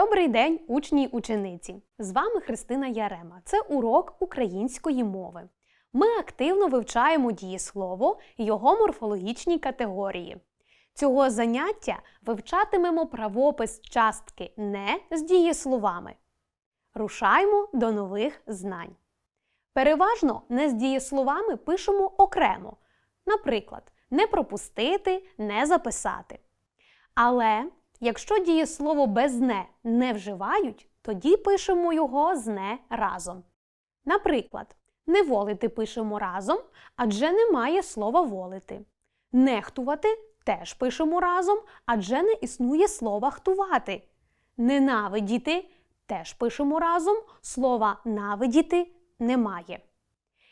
Добрий день, учні й учениці! З вами Христина Ярема. Це урок української мови. Ми активно вивчаємо дієслово і його морфологічні категорії. Цього заняття вивчатимемо правопис частки не з дієсловами. Рушаймо до нових знань. Переважно не з дієсловами пишемо окремо. Наприклад, не пропустити, не записати. Але якщо дієслово без не вживають, тоді пишемо його з не разом. Наприклад, не волити пишемо разом, адже немає слова волити. Нехтувати теж пишемо разом, адже не існує слова хтувати. Ненавидіти теж пишемо разом, слова навидіти немає.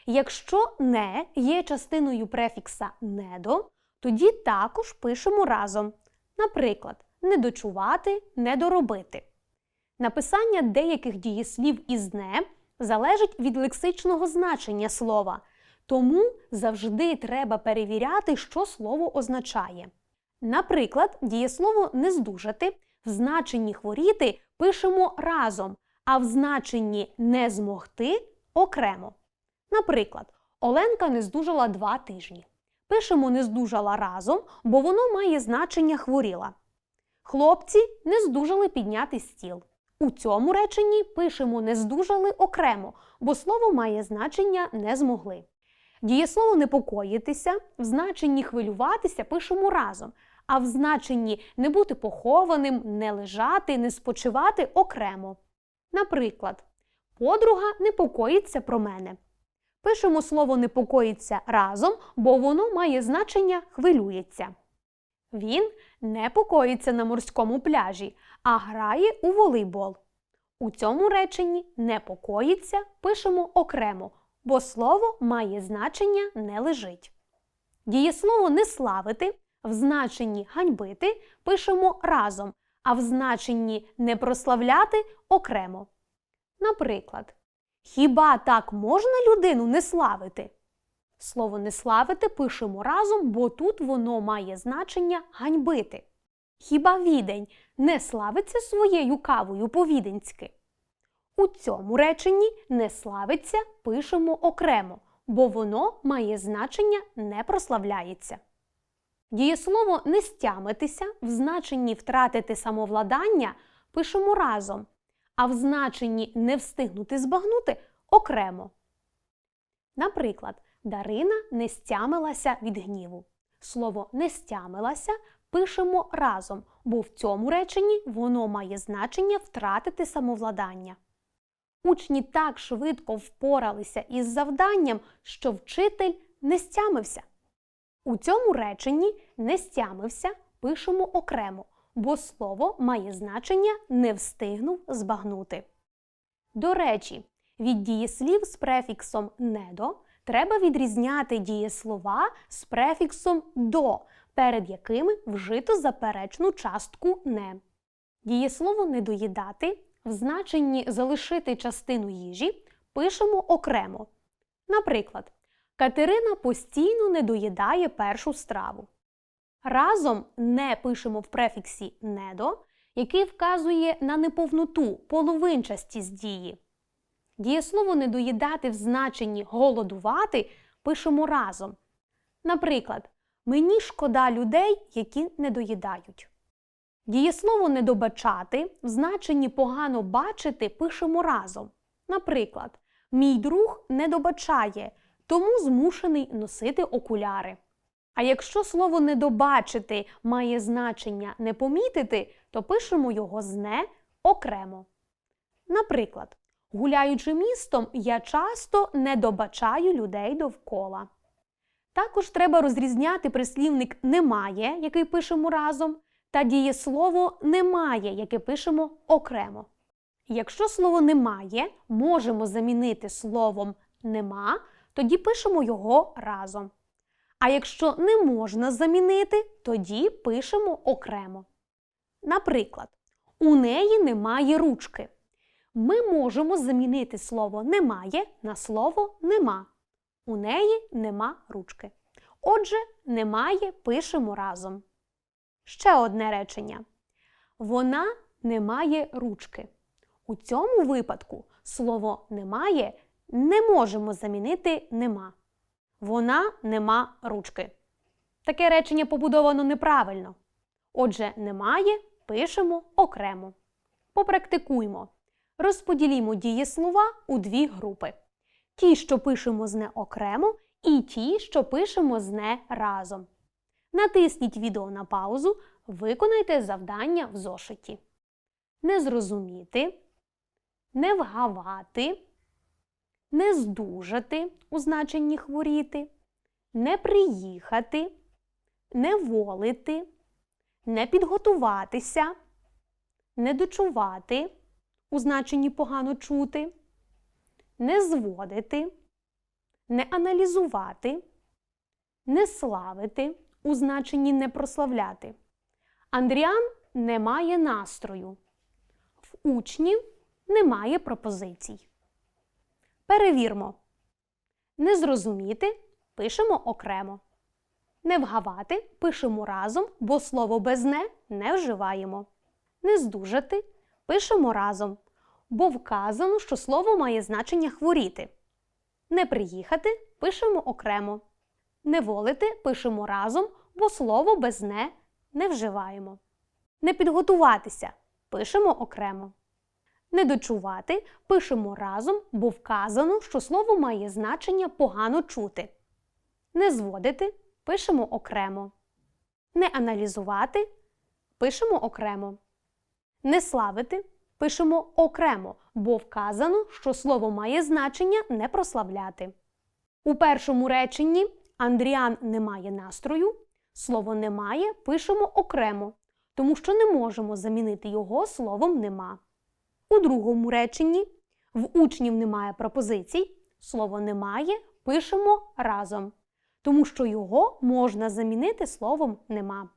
Якщо не є частиною префікса недо, тоді також пишемо разом. Наприклад, недочувати, недоробити. Написання деяких дієслів із не залежить від лексичного значення слова, тому завжди треба перевіряти, що слово означає. Наприклад, дієслово не здужати в значенні хворіти пишемо разом, а в значенні не змогти окремо. Наприклад, Оленка не здужала два тижні. Пишемо не здужала разом, бо воно має значення хворіла. Хлопці не здужали підняти стіл. У цьому реченні пишемо не здужали окремо, бо слово має значення не змогли. Дієслово непокоїтися в значенні хвилюватися пишемо разом, а в значенні не бути похованим, не лежати, не спочивати окремо. Наприклад, подруга непокоїться про мене. Пишемо слово непокоїться разом, бо воно має значення хвилюється. Він не покоїться на морському пляжі, а грає у волейбол. У цьому реченні непокоїться пишемо окремо, бо слово має значення не лежить. Дієслово не славити в значенні ганьбити пишемо разом, а в значенні не прославляти окремо. Наприклад, Хіба так можна людину не славити? Слово не славити пишемо разом, бо тут воно має значення ганьбити. Хіба відень не славиться своєю кавою по-віденськи? У цьому реченні не славиться пишемо окремо, бо воно має значення не прославляється. Дієслово не стямитися в значенні втратити самовладання пишемо разом, а в значенні не встигнути збагнути окремо. Наприклад, Дарина не стямилася від гніву. Слово не стямилася пишемо разом, бо в цьому реченні воно має значення втратити самовладання. Учні так швидко впоралися із завданням, що вчитель не стямився. У цьому реченні не стямився пишемо окремо, бо слово має значення не встигнув збагнути. До речі, від дієслів з префіксом недо треба відрізняти дієслова з префіксом до, перед якими вжито заперечну частку не. Дієслово недоїдати в значенні залишити частину їжі пишемо окремо. Наприклад, Катерина постійно не доїдає першу страву. Разом не пишемо в префіксі недо, який вказує на неповноту, половинчастість дії. Дієслово недоїдати в значенні голодувати пишемо разом. Наприклад, мені шкода людей, які не доїдають. Дієслово недобачати в значенні погано бачити пишемо разом. Наприклад, мій друг не добачає, тому змушений носити окуляри. А якщо слово недобачити має значення не помітити, то пишемо його з не окремо. Наприклад, гуляючи містом, я часто не добачаю людей довкола. Також треба розрізняти прислівник немає, який пишемо разом, та дієслово немає, яке пишемо окремо. Якщо слово немає можемо замінити словом нема, тоді пишемо його разом. А якщо не можна замінити, тоді пишемо окремо. Наприклад, у неї немає ручки. Ми можемо замінити слово немає на слово нема. У неї нема ручки. Отже, немає пишемо разом. Ще одне речення. Вона немає ручки. У цьому випадку слово немає не можемо замінити нема. Вона нема ручки. Таке речення побудовано неправильно. Отже, немає пишемо окремо. Попрактикуймо. Розподілімо дієслова у дві групи: ті, що пишемо з не окремо, і ті, що пишемо з не разом. Натисніть відео на паузу, виконайте завдання в зошиті. Не зрозуміти, не вгавати, не здужати у значенні хворіти, не приїхати, не волити, не підготуватися, не дочувати у значенні погано чути, не зводити, не аналізувати, не славити у значенні не прославляти. Андріан не має настрою. В учнів немає пропозицій. Перевірмо. Не зрозуміти пишемо окремо. Не вгавати пишемо разом, бо слово без не не вживаємо. Не здужати пишемо разом, бо вказано, що слово має значення хворіти. Не приїхати пишемо окремо. Не волити пишемо разом, бо слово без не не вживаємо. Не підготуватися пишемо окремо. Не дочувати пишемо разом, бо вказано, що слово має значення погано чути. Не зводити пишемо окремо. Не аналізувати пишемо окремо. Не славити пишемо окремо, бо вказано, що слово має значення не прославляти. У першому реченні Андріан не має настрою. Слово немає пишемо окремо, тому що не можемо замінити його словом нема. У другому реченні в учнів немає пропозицій. Слово немає пишемо разом, тому що його можна замінити словом нема.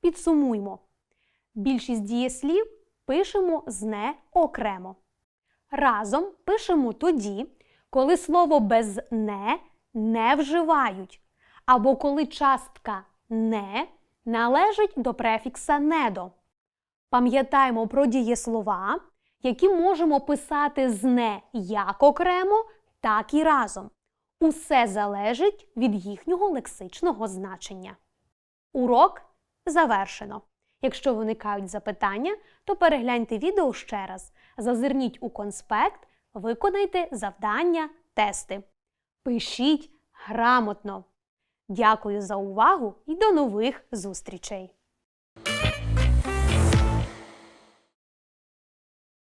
Підсумуймо. Більшість дієслів пишемо з не окремо. Разом пишемо тоді, коли слово без не не вживають, або коли частка не належить до префікса недо. Пам'ятаємо про дієслова, які можемо писати з не як окремо, так і разом. Усе залежить від їхнього лексичного значення. Урок завершено. Якщо виникають запитання, то перегляньте відео ще раз, зазирніть у конспект, виконайте завдання, тести. Пишіть грамотно. Дякую за увагу і до нових зустрічей!